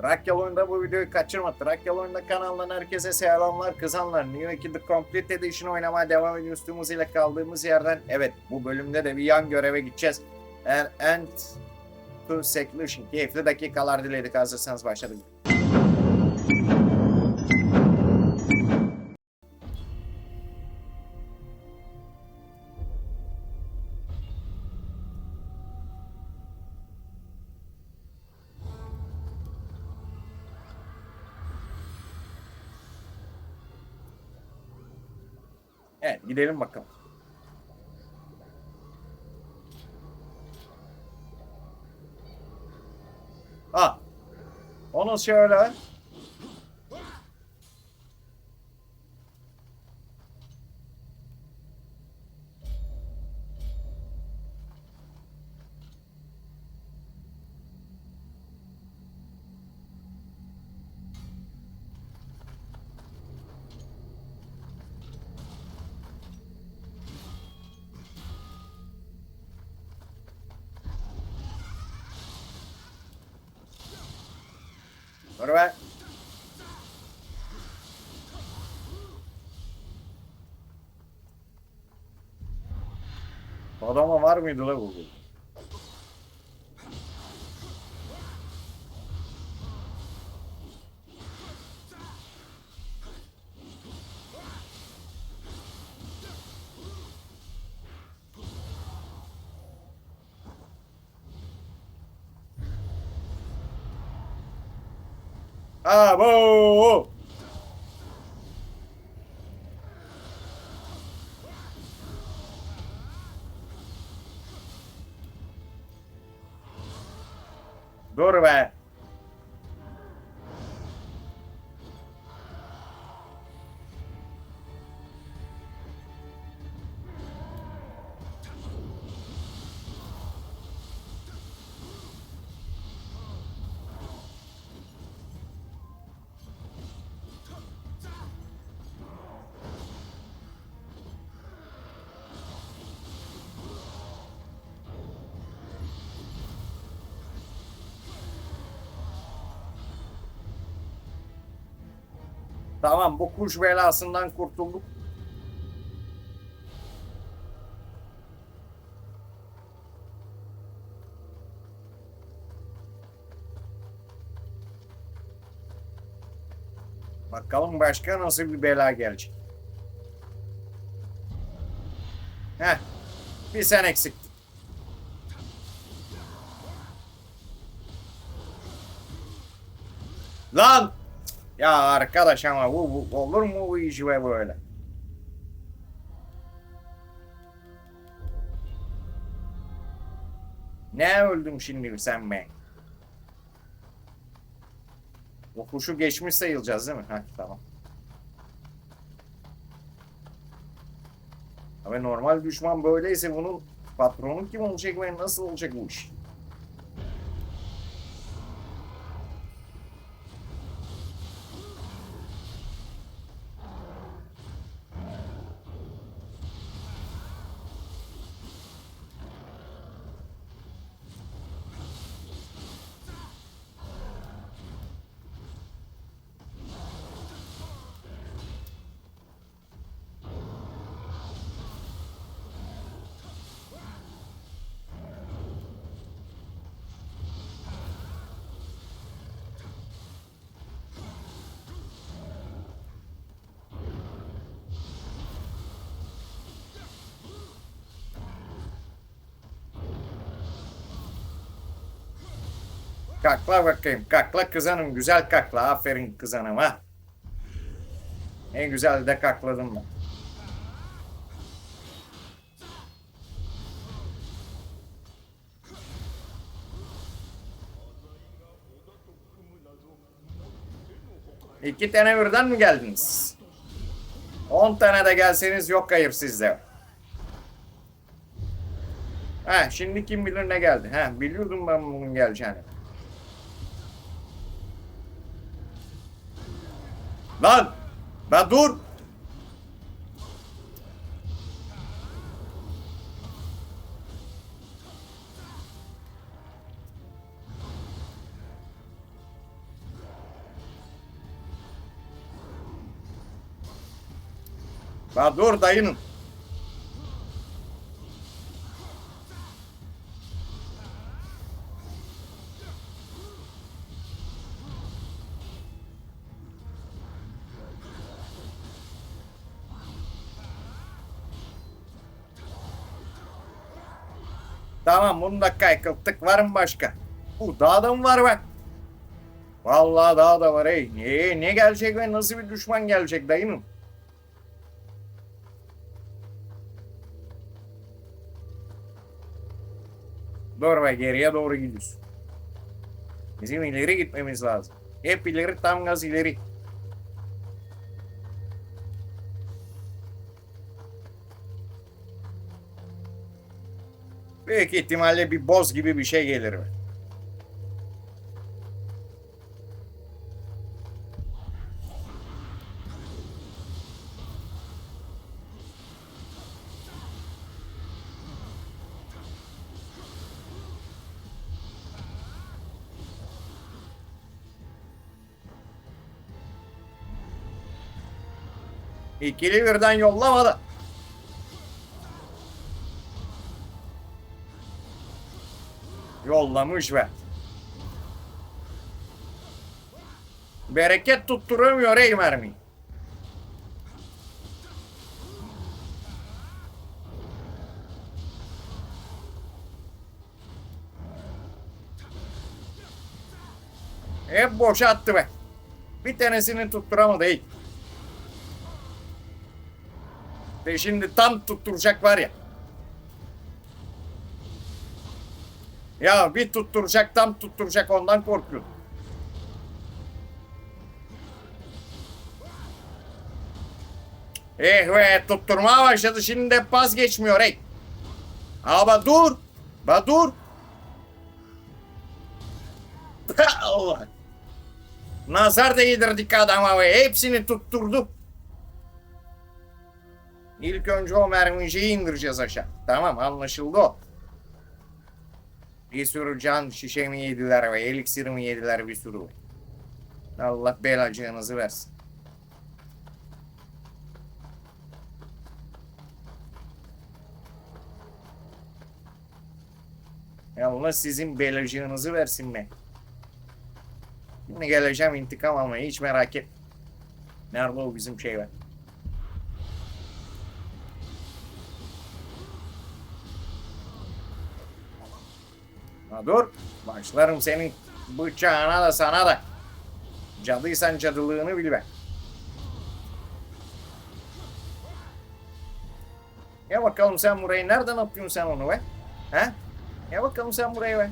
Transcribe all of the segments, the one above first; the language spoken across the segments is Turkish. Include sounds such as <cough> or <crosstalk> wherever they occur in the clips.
Trakya oyunda bu videoyu kaçırma. Trakya oyunda kanalından herkese selamlar kızanlar. New 2 The Complete Edition oynamaya devam ediyoruz. Tümümüz ile kaldığımız yerden. Evet bu bölümde de bir yan göreve gideceğiz. And, and to Seclusion. Keyifli dakikalar diledik. Hazırsanız başladık. Evet gidelim bakalım. Ha. Onu şöyle. Dur be. Adama var mıydı la bu? Abo! Dur Tamam bu kuş belasından kurtulduk. Bakalım başka nasıl bir bela gelecek. Heh. Bir sen eksiktin. Lan! Ya arkadaş ama bu, bu olur mu bu iş be böyle? Ne öldüm şimdi sen be? O kuşu geçmiş sayılacağız değil mi? Heh tamam. Abi normal düşman böyleyse bunun patronu kim olacak ve nasıl olacak bu iş? Kakla bakayım. Kakla kızanım. Güzel kakla. Aferin kızanım ha. En güzel de kakladım ben. İki tane birden mi geldiniz? On tane de gelseniz yok hayır sizde. Ha şimdi kim bilir ne geldi. Ha biliyordum ben bunun geleceğini. Lan! Ben dur! Ben dur dayının. Tamam bunu da kaykılttık. Var mı başka? Bu dağda mı var be? Vallahi daha da var ey. Ne, ne gelecek ve nasıl bir düşman gelecek dayının? Dur be geriye doğru gidiyoruz. Bizim ileri gitmemiz lazım. Hep ileri tam gaz ileri. Büyük ihtimalle bir boz gibi bir şey gelir mi? İkili birden yollamadı. Yollamış be. Bereket tutturamıyor ey mermi. Hep boşa attı be. Bir tanesini tutturamadı ey. Ve şimdi tam tutturacak var ya. Ya bir tutturacak tam tutturacak ondan korkuyordum. Eh be tutturmaya başladı şimdi de pas geçmiyor hey. Ama dur. Ba dur. Allah. <laughs> Nazar değdirdik adama ve hepsini tutturdu. İlk önce o merminciyi indireceğiz aşağı. Tamam anlaşıldı o. Bir sürü can şişemi yediler ve eliksirimi yediler bir sürü. Allah belacığınızı versin. Allah sizin belacığınızı versin be. Şimdi geleceğim intikam almaya hiç merak et. Nerede o bizim şey var? Ha dur. Başlarım senin bıçağına da sana da. Cadıysan cadılığını bil be. Ya bakalım sen burayı nereden atıyorsun sen onu be? He? Ya bakalım sen burayı be.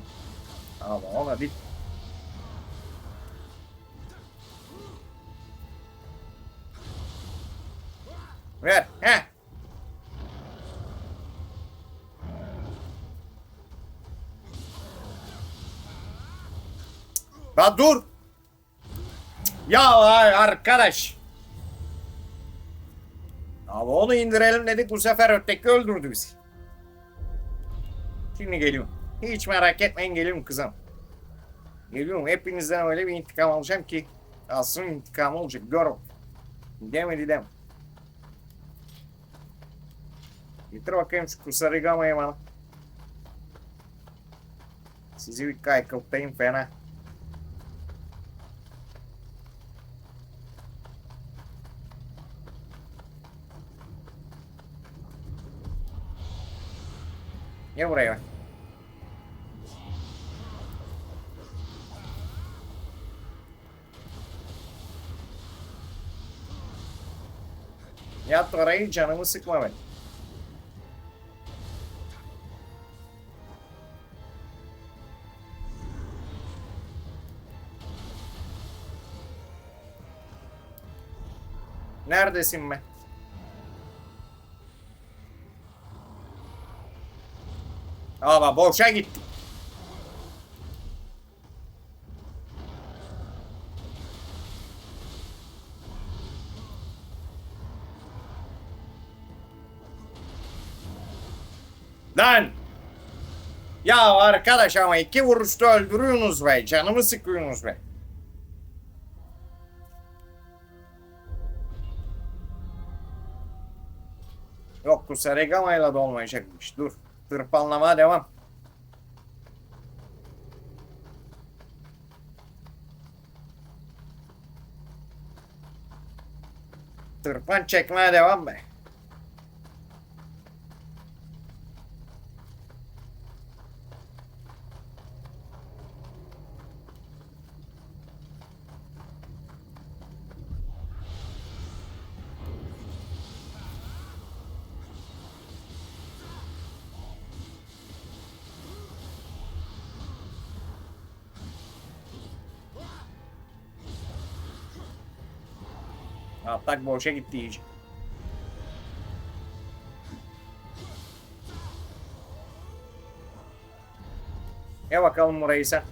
Ama ona bir Ver. He. La dur. Ya arkadaş. Abi onu indirelim dedik bu sefer öteki öldürdü bizi. Şimdi geliyorum. Hiç merak etmeyin geliyorum kızım. Geliyorum hepinizden öyle bir intikam alacağım ki. Aslında intikam olacak gör. Demedi dem. Getir bakayım şu kusarıgamayı bana. Sizi bir kaykıltayım fena. Gel buraya. Yat orayı canımı sıkma be. Neredesin be? Ama boşa gitti. Lan! Ya arkadaş ama iki vuruşta öldürüyorsunuz be. Canımı sıkıyorsunuz be. Yok bu Seregama'yla da olmayacakmış. Dur. Tırpanlamaya devam. Tırpan çekmeye devam be. Atak boşa gitti iyice. Gel bakalım burayı sen.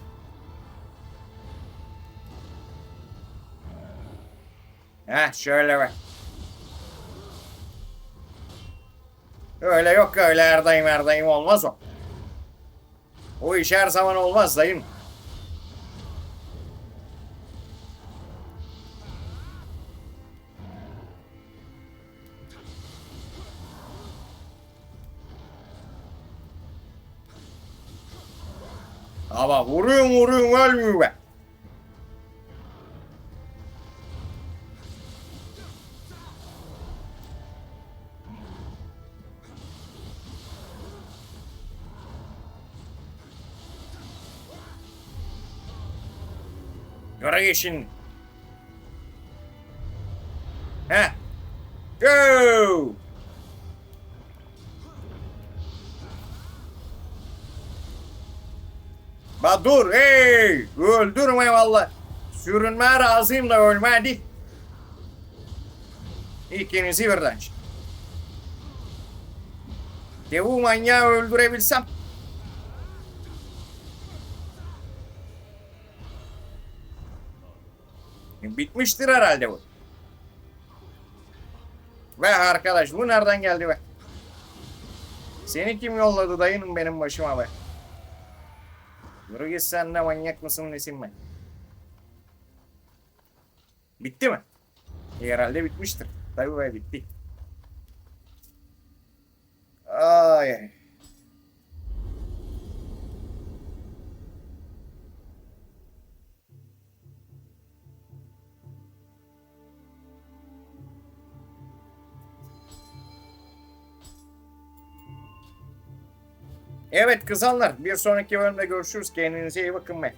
Heh şöyle bak. Öyle yok öyle her dayım her dayım olmaz o. O iş her zaman olmaz dayım. 아마 오릉 오릉 오릉 열하계신. 에 고! Ba dur hey! Öldürme valla. Sürünmeye razıyım da ölmedi. İkinizi birden. Devu manyağı öldürebilsem. Bitmiştir herhalde bu. Ve arkadaş bu nereden geldi be? Seni kim yolladı dayının benim başıma be? Yürü sen de manyak mısın nesin be? Bitti mi? E, herhalde bitmiştir. Tabii be bitti. Ay. ay. Evet kızanlar bir sonraki bölümde görüşürüz. Kendinize iyi bakın be.